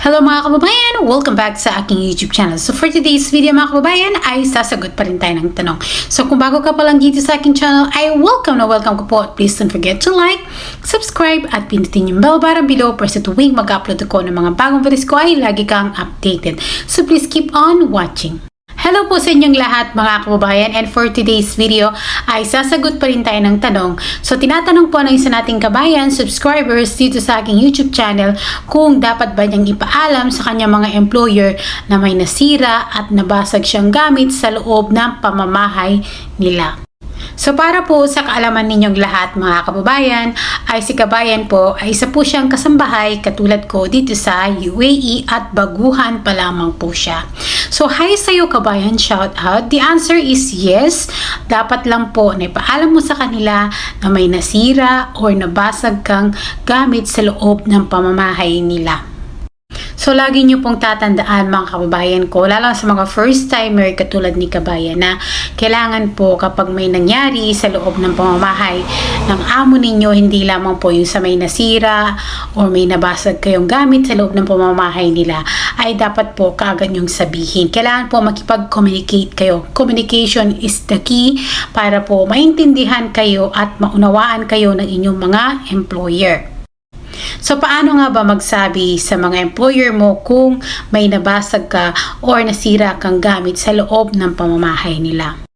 Hello mga kababayan! Welcome back sa aking YouTube channel. So for today's video mga kababayan ay sasagot pa rin tayo ng tanong. So kung bago ka pa lang dito sa aking channel ay welcome na welcome ko po at please don't forget to like, subscribe at pindutin yung bell button below para sa tuwing mag-upload ako ng mga bagong videos ko ay lagi kang updated. So please keep on watching. Hello po sa inyong lahat mga kababayan and for today's video ay sasagot pa rin tayo ng tanong. So tinatanong po ng isa nating kabayan, subscribers dito sa aking YouTube channel kung dapat ba niyang ipaalam sa kanyang mga employer na may nasira at nabasag siyang gamit sa loob ng pamamahay nila. So para po sa kaalaman ninyong lahat mga kababayan, ay si kabayan po ay isa po siyang kasambahay katulad ko dito sa UAE at baguhan pa lamang po siya. So hi sa iyo kabayan, shout out. The answer is yes. Dapat lang po na ipaalam mo sa kanila na may nasira or nabasag kang gamit sa loob ng pamamahay nila. So, lagi niyo pong tatandaan mga kababayan ko, lalo sa mga first timer katulad ni kabayan na kailangan po kapag may nangyari sa loob ng pamamahay ng amo ninyo, hindi lamang po yung sa may nasira or may nabasag kayong gamit sa loob ng pamamahay nila, ay dapat po kaagad yung sabihin. Kailangan po makipag-communicate kayo. Communication is the key para po maintindihan kayo at maunawaan kayo ng inyong mga employer. So, paano nga ba magsabi sa mga employer mo kung may nabasag ka or nasira kang gamit sa loob ng pamamahay nila?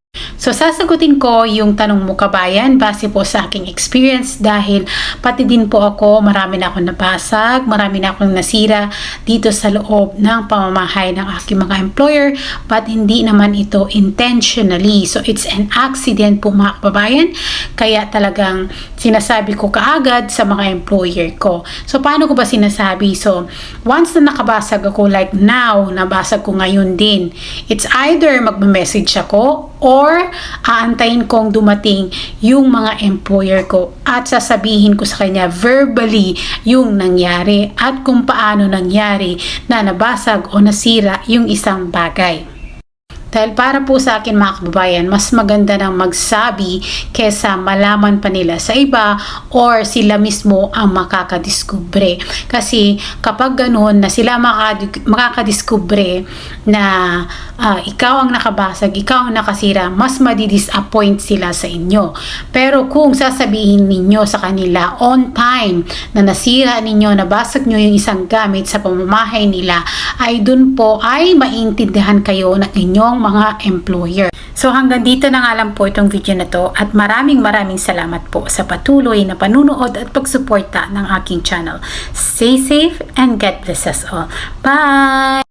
So, sasagutin ko yung tanong mo kabayan base po sa aking experience dahil pati din po ako, marami na akong nabasag, marami na akong nasira dito sa loob ng pamamahay ng aking mga employer but hindi naman ito intentionally. So, it's an accident po mga kababayan. Kaya talagang sinasabi ko kaagad sa mga employer ko. So, paano ko ba sinasabi? So, once na nakabasag ako like now, nabasag ko ngayon din, it's either magme-message ako or aantayin kong dumating yung mga employer ko at sasabihin ko sa kanya verbally yung nangyari at kung paano nangyari na nabasag o nasira yung isang bagay. Dahil para po sa akin mga kababayan, mas maganda nang magsabi kesa malaman pa nila sa iba or sila mismo ang makakadiskubre. Kasi kapag ganun na sila makakadiskubre na uh, ikaw ang nakabasag, ikaw ang nakasira, mas madidisappoint sila sa inyo. Pero kung sasabihin ninyo sa kanila on time na nasira ninyo, nabasag nyo yung isang gamit sa pamamahay nila, ay dun po ay maintindihan kayo ng inyong mga employer. So hanggang dito na nga lang po itong video na to at maraming maraming salamat po sa patuloy na panunood at pagsuporta ng aking channel. Stay safe and God bless us all. Bye!